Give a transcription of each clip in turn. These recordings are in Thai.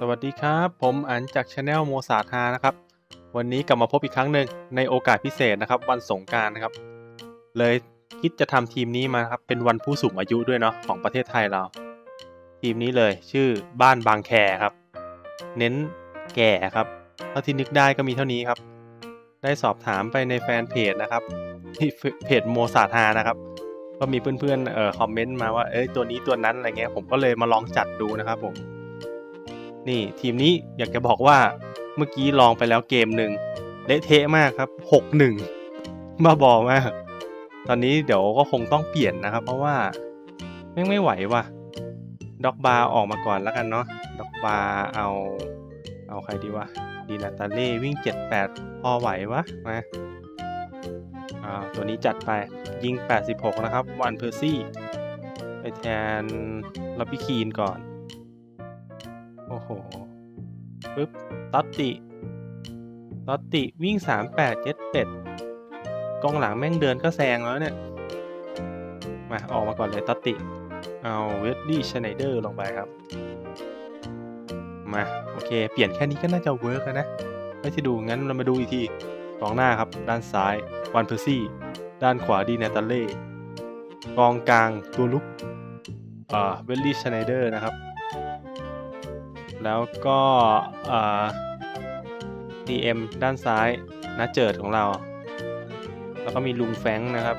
สวัสดีครับ ผมอันจากช anel โมซาทานะครับ วันนี้กลับมาพบอีกครั้งหนึ่งในโอกาสพิเศษนะครับ วันสงการนะครับ เลยคิดจะทำทีมนี้มาครับเป็นวันผู้สูงอายุด้วยเนาะของประเทศไทยเรา ทีมนี้เลยชื่อบ้านบางแคครับ เน้นแก่ครับเท่าที่นึกได้ก็มีเท่านี้ครับ ได้สอบถามไปในแฟนเพจนะครับที่เพจโมซาทานะครับก็มีเพื่อนๆเอ่อคอมเมนต์มาว่าเอ้ยตัวนี้ตัวนั้นอะไรเงี้ยผมก็เลยมาลองจัดดูนะครับผม นี่ทีมนี้อยากจะบอกว่าเมื่อกี้ลองไปแล้วเกมหนึ่งเละเทะมากครับหกหนึ่งมาบอมาก ตอนนี้เดี๋ยวก็คงต้องเปลี่ยนนะครับ เพราะว่าแม่ไม่ไหวว่ะด็อกบาร์ออกมาก่อนแล้วกันเนาะด็อกบาร์เอา เอาใครดีวะดีนาตาเล่วิ่ง 78 พอไหววะมาอ่าตัวนี้จัดไปยิง 86 นะครับ วันเพอร์ซี่ ไปแทนล็อบบี้คีนก่อน โอ้โหปึ๊บตัตติตัตติวิ่ง 38เจ็ดเป็ดกองหลังแม่งเดินก็แซงแล้วเนี่ย มาออกมาก่อนเลยตัตติ เอาเวดลี่ชไนเดอร์ลงไปครับ มา โอเค เปลี่ยนแค่นี้ก็น่าจะเวิร์กแล้วนะ ไม่ใช่ดู งั้นเรามาดูอีกทีกองหน้าครับ ด้านซ้ายวันเพอร์ซี่ ด้านขวาดีเนตาเล่กองกลางตัวลุกอ่าเวลลี่ชไนเดอร์นะครับ แล้วก็อ่า DM ด้านซ้ายนาเจิดของเรา แล้วก็มีลุงแฟงนะครับ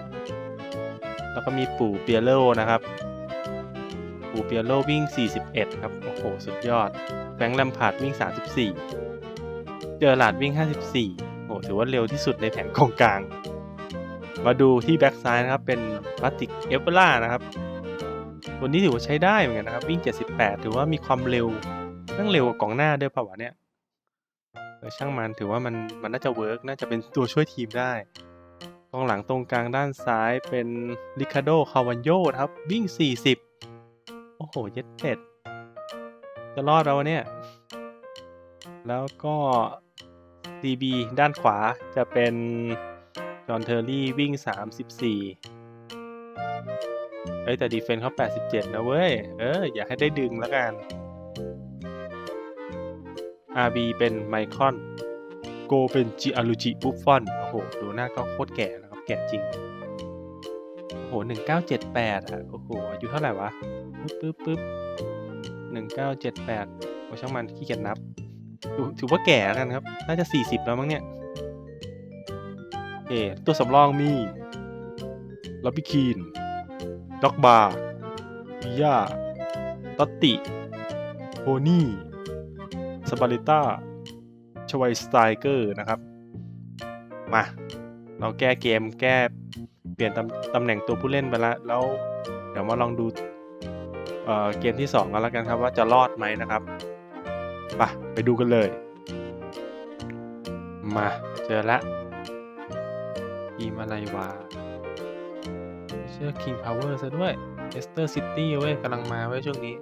แล้วก็มีปู่เปียโลนะครับ ปู่เปียโลวิ่ง 41 ครับ โอ้โห สุดยอด แฟงลมพาดวิ่ง 34 เจอหลาดวิ่ง 54 โอ้โหถือว่าเร็วที่สุดในแผงกองกลาง มาดูที่แบ็กซ้ายนะครับ เป็นพลาสติกเอเวล่านะครับตัวนี้ถือว่าใช้ได้เหมือนกันนะครับ วิ่ง 78 ถือว่ามีความเร็ว นั่งเร็วกว่ากองหน้าด้วยป่าวะเนี่ยเออช่างมันถือว่ามันมันน่าจะเวิร์กน่าจะเป็นตัวช่วยทีมได้กองหลังตรงกลางด้านซ้ายเป็นริคาโดคาวันโยครับ วิ่ง 40 โอ้โห เย็ดเป็ดจะรอดเราเนี่ย แล้วก็ DB ด้านขวาจะเป็นจอห์นเทอร์รี่วิ่ง 34 เอ้ยแต่ดีเฟนส์เขา87 นะเว้ย เออ อยากให้ได้ดึงแล้วกัน RB เป็นไมคอนโกเป็นจิอารุจิบุฟฟอนโอ้โห ดูหน้าก็โคตรแก่นะครับ แก่จริง โอ้โห1978อะ โอ้โห อายุเท่าไหร่วะ ปึ๊บปึ๊บปึ๊บ1978โอ้ช่างมันขี้เกียจนับ ถือถือว่าแก่แล้วกันครับ น่าจะ40แล้วมั้งเนี่ยเอตัวสำรองมีล็อบบี้คีนด็อกบาร์วิยาตัตติโพนี่ สปาริต้าชไวสไตเกอร์นะครับ มา เราแก้เกมแก้เปลี่ยนตำตำแหน่งตัวผู้เล่นไปล้วแล้ว เดี๋ยวมาลองดูเเกมที่ 2 กันแล้วกันครับว่าจะรอดไหมนะครับไปไปดูกันเลย มาเจอละทีมอะไรวะเชื่อ King Power ซะด้วย Leicester City เว้ยกำลังมาเว้ช่วงนี้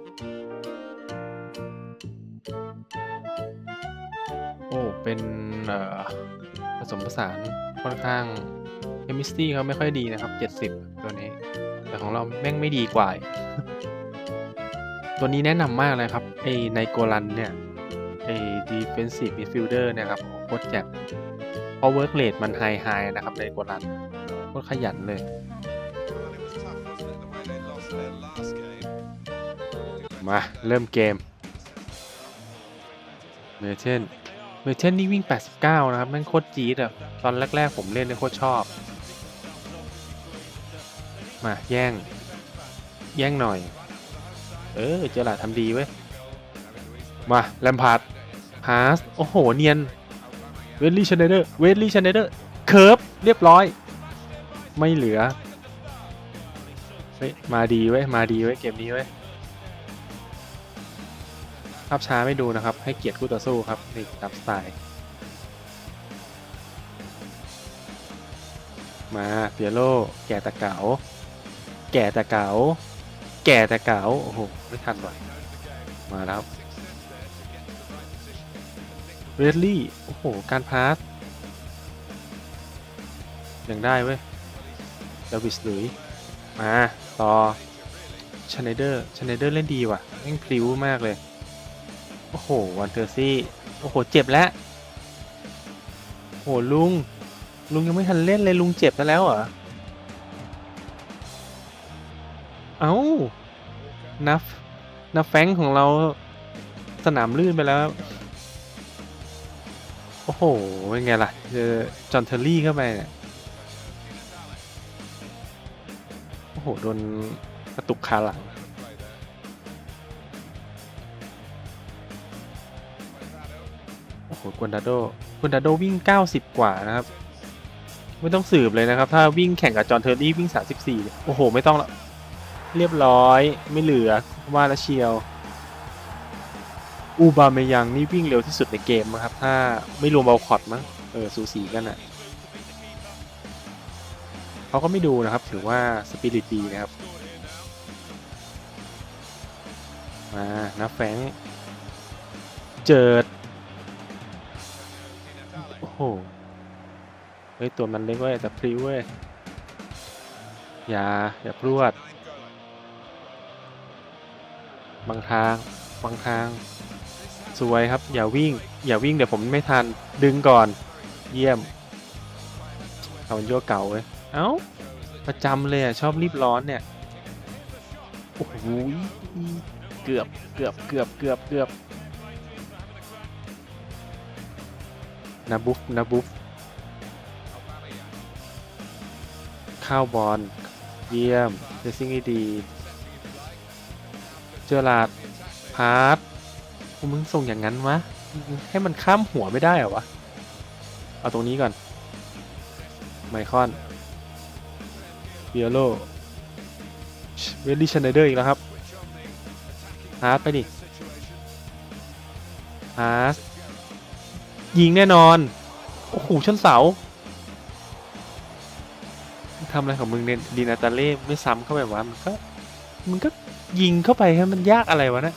เป็นผสมผสานค่อนข้าง Chemistry เขาไม่ค่อยดีนะครับ 70 ตัวนี้ แต่ของเราแม่งไม่ดีกว่า ตัวนี้แนะนำมากเลยครับไอในโกลันเนี่ยไอ defensive midfielder เนี่ยครับโคตรแจ่มเพราะ work rate มัน high high นะครับในโกลันโคตรขยันเลยมา เริ่มเกมเมเทน เมเทนนี่วิ่ง 89 นะครับแม่งโคตรจี๊ดอะตอนแรก ๆ ผมเล่นเนี่ยโคตรชอบ มาแย่ง แย่งหน่อย เออเจอหลาทำดีเว้ย มาแลมพาร์ดพาส โอ้โห เนียน เวลลี่ชเนเดอร์ เวลลี่ชเนเดอร์ เคิร์ฟ เรียบร้อย ไม่เหลือ เฮ้ย มาดีเว้ย มาดีเว้ย เกมนี้เว้ยาพช้าไม่ดูนะครับ ให้เกียรติคู่ต่อสู้ครับนี่ตามสไตล์มาเปียโลแก่ตะเก๋าแก่ตะเก๋าแก่ตะเก๋าโอ้โหไม่ทันว่ะมาแล้วเรดลี่โอ้โห การพาสยังได้เว้ยเดวิสหลุยมา ต่อชไนเดอร์ชไนเดอร์เล่นดีว่ะแม่งพลิ้วมากเลย โอ้โหวันเทอร์ซี่โอ้โหเจ็บแล้วโอ้โหลุง ลุงยังไม่ทันเล่นเลยลุงเจ็บซะแล้วเหรอ เอ้านับนับแฟงของเราสนามลื่นไปแล้ว โอ้โห เป็นไงล่ะ เจอจอห์นเทอร์รี่เข้าไปเนี่ย โอ้โห โดนกระตุกขาหลัง กวนดาโดกวนดาโดวิ่ง 90 กว่านะครับ ไม่ต้องสืบเลยนะครับ ถ้าวิ่งแข่งกับจอห์นเทอร์รี่วิ่ง 34เนี่โอ้โห ไม่ต้องละเรียบร้อยไม่เหลือว่าแล้วเชียว อูบาเมยังนี่วิ่งเร็วที่สุดในเกมนะครับ ถ้าไม่รวมเบลคอตมั้งเออสูสีกันอะเขาก็ไม่ดูนะครับ ถือว่าสปิริตดีนะครับมานะแฟงเจิด โอ้โห เฮ้ย ตัวมันเล็กเว้ยแต่พริ้วเว้ย อย่า อย่าพรวด บางทาง บางทาง สวยครับ อย่าวิ่ง อย่าวิ่งเดี๋ยวผมไม่ทัน ดึงก่อน เยี่ยม เอาโยกเก่าเว้ย เอ้า ประจำเลยอะ ชอบรีบร้อนเนี่ย โอ้โห เกือบ เกือบ เกือบ เกือบ เกือบ นาบุฟนาบุฟข้าวบอลเยี่ยมเดซิ่งดีเจอราดพาร์ทมึงส่งอย่างนั้นวะ ให้มันข้ามหัวไม่ได้เหรอวะ เอาตรงนี้ก่อน ไมคอนเบียโลเวลลี่ชไนเดอร์อีกแล้วครับฮาร์ดไปดิฮาร์ด ยิงแน่นอน โอ้โหชนเสาทำอะไรของมึงเนี่ยดีนาตาเล่ไม่ซ้ำเข้าไปวะมันก็มันก็ยิงเข้าไปให้มันยากอะไรวะนะ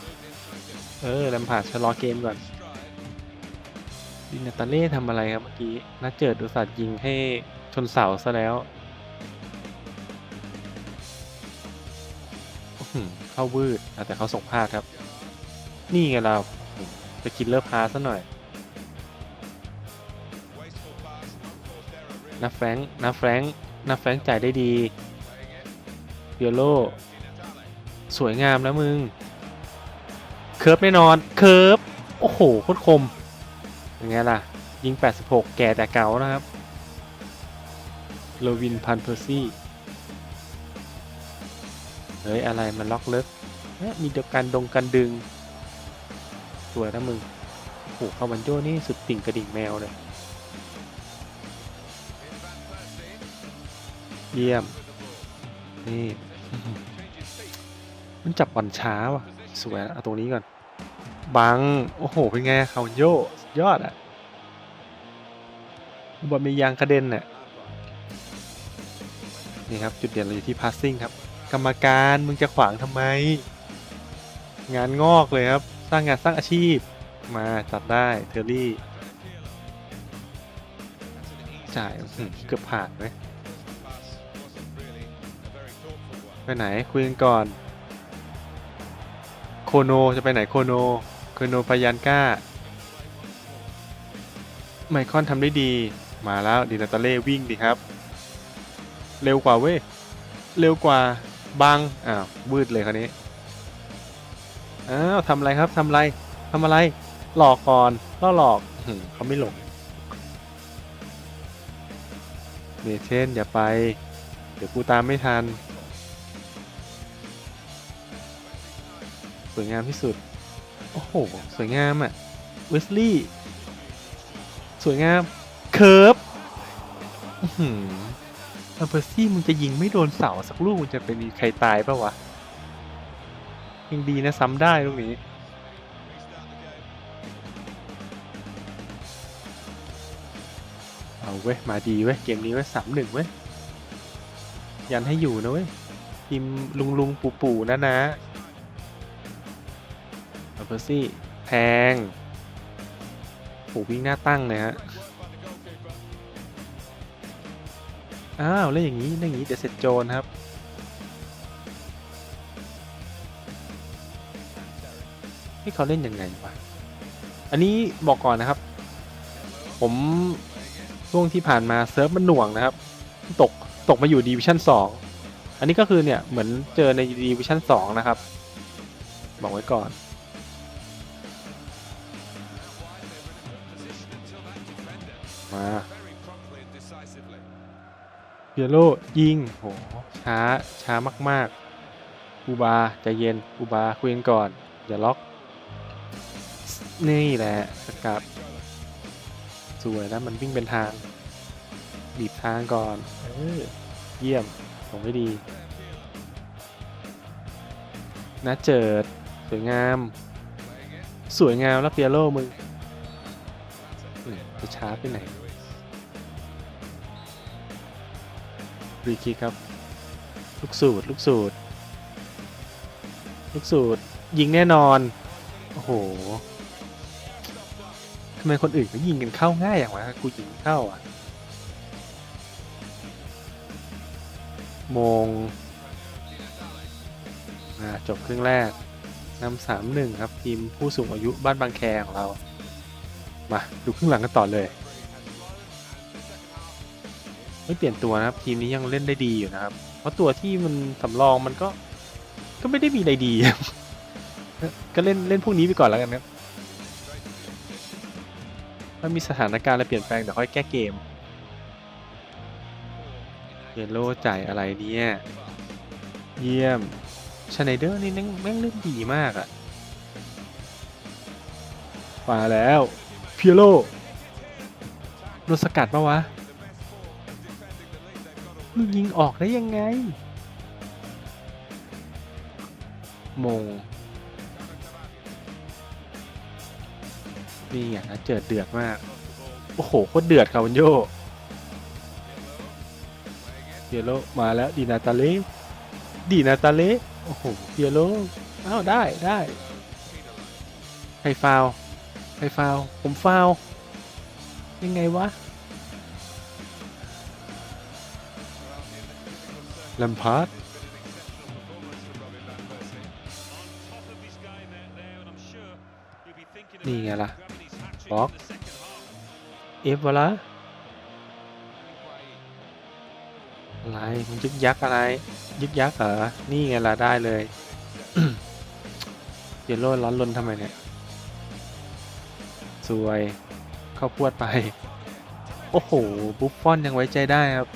เออลมพาร์ดชะลอเกมก่อนดินาตาเล่ทำอะไรครับเมื่อกี้นัดเจิดอุตส่าห์ยิงให้ชนเสาซะแล้วเข้าวืดแต่เขาส่งพลาดครับ นี่ไงเราไปกินเลิฟพาซะหน่อย นาแฟงนาแฟงนาแฟงจ่ายได้ดีเปียโลสวยงามแล้วมึง เคิร์ฟแน่นอน เคิร์ฟ โอ้โหโคตรคมยังไงล่ะ ยิง 86 แก่แต่เก่านะครับ โลวินพันเพอร์ซี่ เฮ้ย อะไรมันล็อกเลิกเอ๊ะมีเดียวกันดงกันดึง สวยนะมึงโอ้โหคาวันโจนี่สุดติ่งกระดิ่งแมวเลย เยี่ยม นี่ มันจับบอลช้าว่ะ สวยนะเอาตรงนี้ก่อน บัง โอ้โห เป็นไงคาโยยอดอะ บอลมียางกระเด็นเนี่ยนี่ครับ จุดเด่นเราอยู่ที่พาสซิ่งครับ กรรมการมึงจะขวางทำไม งานงอกเลยครับ สร้างงานสร้างอาชีพ มาจัดได้เทอร์รี่ จ่ายเกือบผ่านไหม ไปไหนคุยกันก่อน โคโนจะไปไหนโคโน โคโนพยันก้า ไมคอนทำได้ดี มาแล้วดินาตาเล่วิ่งดีครับ เร็วกว่าเว้ย เร็วกว่าบังอ้าววืดเลยคราวนี้ อ้าวทำอะไรครับทำอะไรทำอะไร หลอกก่อนล่อหลอกเขาไม่หลงเมเช่นอย่าไป เดี๋ยวกูตามไม่ทัน วยงามที่สุด โอ้โห สวยงามอะเวสลี่ สวยงาม เคิร์ฟอื้อหืออัลเบอร์ซี่มึงจะยิงไม่โดนเสาสักลูกมึงจะเป็นใครตายปะวะยังดีนะซ้ำได้ลูกนี้ เอาเว้ย มาดีเว้ย เกมนี้เว้ยสามหนึ่งเว้ย ยันให้อยู่นะเว้ยทีมลุงลุงปู่ปู่นะนะ เพอร์ซี่แทงโหวิ่งหน้าตั้งเลยฮะ อ้าวแล้วอย่างนี้แล้วอย่างนี้เดี๋ยวเสร็จโจรครับนี่เขาเล่นยังไงวะอันนี้บอกก่อนนะครับ ผมช่วงที่ผ่านมาเซิร์ฟมันหน่วงนะครับ ตกตกมาอยู่ดีวิชั่นสองอันนี้ก็คือเนี่ย เหมือนเจอในดีวิชั่นสองนะครับ บอกไว้ก่อน มาเปียโรยิงโหช้าช้ามากๆอูบาใจเย็นอูบาคุยกันก่อน อย่าล็อกนี่แหละสกัดสวยแล้วมันวิ่งเป็นทางบีบทางก่อนเออเยี่ยมส่งไม่ดีนะเจิด สวยงาม สวยงามแล้วเปียโรมึง เอ้ยจะช้าไปไหนรีคิกครับ ลูกสูตรลูกสูตรลูกสูตรยิงแน่นอน โอ้โหทำไมคนอื่นเขายิงกันเข้าง่ายอย่างวะกูยิงเข้าอะโมงจบครึ่งแรกนำสามหนึ่งครับ ทีมผู้สูงอายุบ้านบางแคของเรา มาดูครึ่งหลังกันต่อเลย ไม่เปลี่ยนตัวนะครับ ทีมนี้ยังเล่นได้ดีอยู่นะครับ เพราะตัวที่มันสำรองมันก็ก็ไม่ได้มีอะไรดี ก็เล่นเล่นพวกนี้ไปก่อนแล้วกันครับถ้ามีสถานการณ์อะไรเปลี่ยนแปลงเดี๋ยวค่อยแก้เกมเยลโล่จ่ายอะไรเนี่ยเยี่ยมชไนเดอร์นี่แม่งแม่งเล่นดีมากอะมาแล้ว เพียโลโดนสกัดปะวะมึงยิงออกได้ยังไงมงนี่อย่างนะเจิดเดือดมาก โอ้โหโคตรเดือดคาวันโยเปียโลมาแล้วดีนาตาเล่ดีนาตาเล่โอ้โหเปียโลอ้าวได้ได้ใครฟาว ใครฟาว ผมฟาว ยังไงวะลมพาร์ดนี่ไงล่ะบล็อก เอฟวะละอะไรมันยึกยักอะไร ยึกยักเหรอ นี่ไงล่ะได้เลย เยลโล่ร้อนลนทำไมเนี่ย สวยเข้าพวดไป โอ้โห บุฟฟอนยังไว้ใจได้ครับ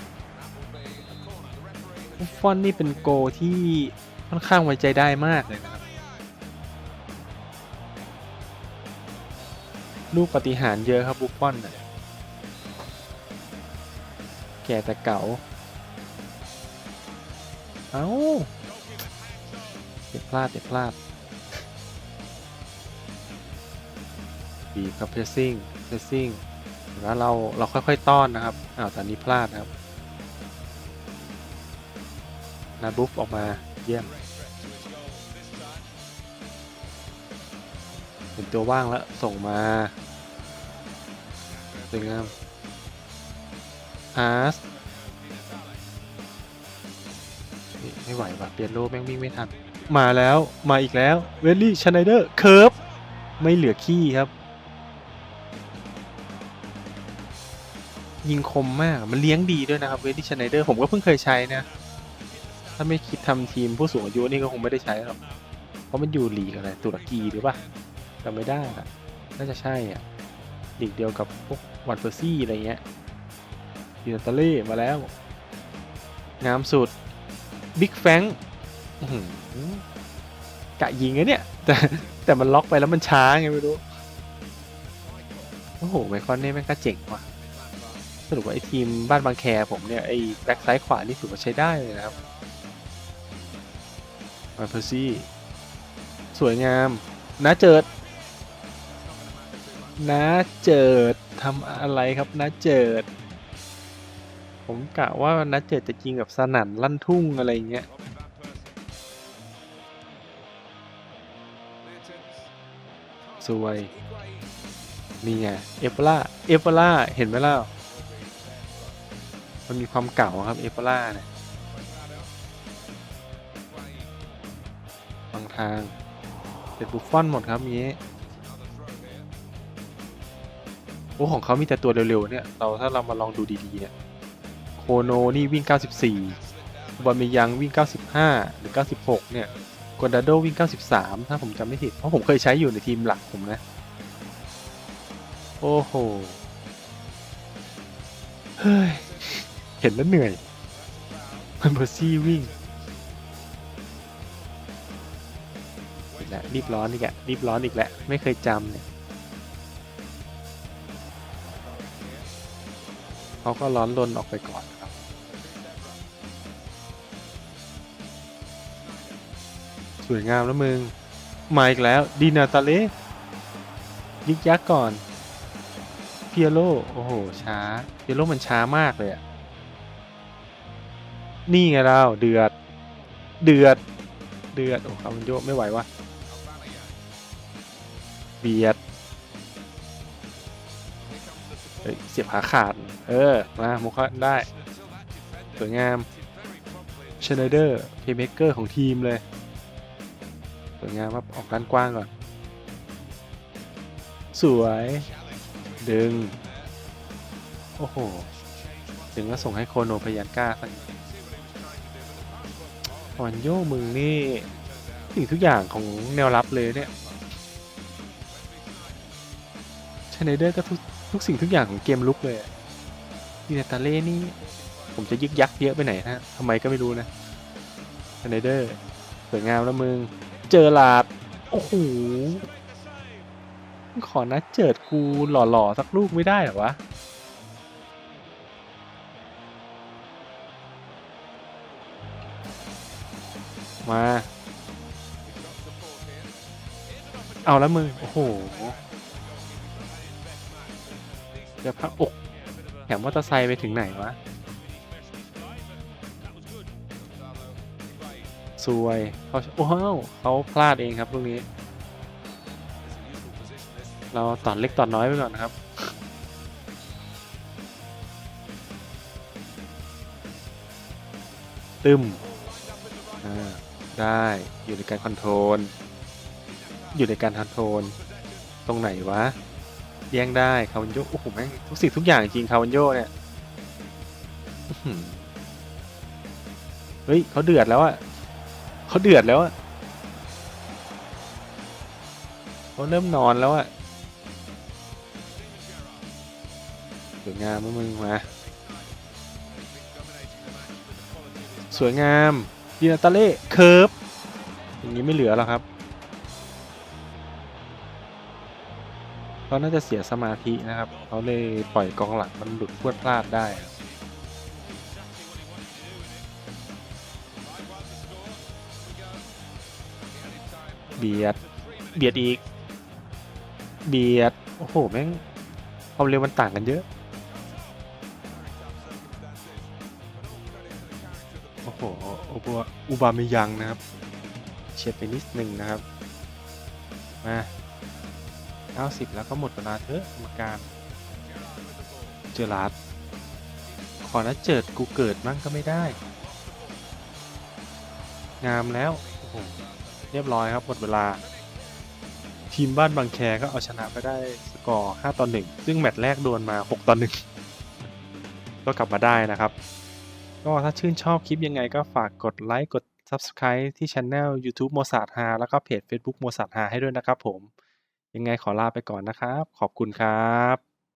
บุฟฟอนนี่เป็นโกที่ค่อนข้างไว้ใจได้มากเลยนะครับ ลูกปฏิหารเยอะครับบุฟฟอนน่ะแก่แต่เก่า เอ้าเด็ดพลาดเด็ดพลาด บีบครับเพรสซิ่งเพรสซิ่งแล้วเราเราค่อยๆต้อนนะครับอ้าวต่นี้พลาดนะครับนาบุฟออกมาเยี่ยมเป็นตัวว่างแล้วส่งมาสวยงามอาร์สไม่ไหวว่ะเปลี่ยนโลแม่งวิ่งไม่ทัน มาแล้วมาอีกแล้ว เวลลี่ชไนเดอร์เคิร์ฟไม่เหลือขี้ครับ ยิงคมมาก มันเลี้ยงดีด้วยนะครับเวลลี่ชไนเดอร์ผมก็เพิ่งเคยใช้นะ ถ้าไม่คิดทำทีมผู้สูงอายุนี่ก็คงไม่ได้ใช้หรอก เพราะมันอยู่ลีกอะไรตุรกีหรือปล่าจำไม่ได้อะน่าจะใช่อะลีกเดียวกับพวกวันเฟอร์ซี่อะไรเงี้ยดินาตาเล่มาแล้ว งามสุดบิ๊กแฟงกะยิงไงเนี่ย แต่แต่มันล็อกไปแล้วมันช้าไงไม่รู้ โอ้โหไมคอนนี่แม่งก็เจ๋งว่ะ สรุปว่าไอ้ทีมบ้านบางแคผมเนี่ย ไอ้แบ็คซ้ายขวานี่ถือว่าใช้ได้เลยนะครับวันเฟอร์ซี่สวยงามนะเจิดนะเจิดทำอะไรครับนะเจิด ผมกะว่านะเจิดจะยิงแบบสนั่นลั่นทุ่งอะไรเงี้ยสวยนี่ไงเอฟล่าเอฟล่าเห็นไหมล่ะ มันมีความเก่าครับเอฟล่าเนี่ยบางทางเป็นบุฟฟอนหมดครับนี้อ้ของเขามีแต่ตัวเร็วๆเนี่ยเราถ้าเรามาลองดูดีๆเนี่ยโคโนนี่วิ่ง 94บอลมียังวิ่ง 95 หรือ 96 เนี่ยกอนดาโดวิ่ง 93 ถ้าผมจำไม่ผิด เพราะผมเคยใช้อยู่ในทีมหลักผมนะ โอ้โห เฮ้ย เห็นแล้วเหนื่อยมันเบอร์ซี่วิ่งอีกแล้วรีบร้อนอีกแล้วรีบร้อนอีกแหล้วไม่เคยจำเนี่ยเขาก็ร้อนรนออกไปก่อนครับ สวยงามแล้วมึง มาอีกแล้ว ดีนาตาเลยึกยักก่อน เพียโล โอ้โห ช้า เพียโลมันช้ามากเลยอะ นี่ไงเราเดือด เดือด เดือด โอ้คามันโยไม่ไหววะเบียดเฮ้ยเสียบขาขาด เออ มาโมคะได้ สวยงามเชนเดอร์เพย์เมเกอร์ของทีมเลย สวยงามครับ ออกด้านกว้างก่อน สวย ดึง โอ้โห ถึงก็ส่งให้โคโนพยันก้าสัก ออนโยมึงนี่สิ่งทุกอย่างของแนวรับเลยเนี่ยชไนเดอร์ก็ทุกทุกสิ่งทุกอย่างของเกมลุกเลยอะดีเนตาเล่นี่ผมจะยึกยักเยอะไปไหนฮะทำไมก็ไม่รู้นะชไนเดอร์สวยงามแล้วมึง เจอลาดโอ้โห ขอนัดเจิดกูหล่อๆ สักลูกไม่ได้เหรอวะ มา เอาแล้วมึงโอ้โหเดี๋ยวพักอกแถมมอเตอร์ไซค์ไปถึงไหนวะสวยเขาโอ้โหเขาพลาดเองครับลูกนี้ เราตอดเล็กตอดน้อยไปก่อนนะครับตึมอ่า ได้อยู่ในการคอนโทรล อยู่ในการคอนโทรล ตรงไหนวะ แย่งได้คาวันโยโอ้โหแม่งทุกสิ่งทุกอย่างจริงคาวันโยเนี่ยเฮ้ยเขาเดือดแล้วอะเขาเดือดแล้วอะเขาเริ่มนอนแล้วอะสวยงามมากมึงมา สวยงาม ดีนาตาเล่เคิร์ฟอย่างนี้ไม่เหลือแล้วครับเขาน่าจะเสียสมาธินะครับเขาเลยปล่อยกองหลังมันหลุดพรวดพลาดได้เบียด เบียดอีก เบียด โอ้โห แม่งความเร็วมันต่างกันเยอะ อุบะอุบามิยังนะครับเฉียดไปนิดนึงนะครับ มา 90 แล้วก็หมดเวลาเถอะกรรมการ เจอรัดขอนะเจิดกูเกิดมั่งก็ไม่ได้ งามแล้วโอ้โหเรียบร้อยครับหมดเวลา ทีมบ้านบางแคก็เอาชนะไปได้สกอร์ 5 ต่อ 1 ซึ่งแมตช์แรกโดนมา 6 ต่อ 1 ก็กลับมาได้นะครับ ก็ถ้าชื่นชอบคลิปยังไงก็ฝากกดไลค์กด Subscribe ที่ช anel YouTube โมซา h ฮาแล้วก็เพจ Facebook โมซา h ฮาให้ด้วยนะครับผม ยังไงขอลาไปก่อนนะครับ ขอบคุณครับ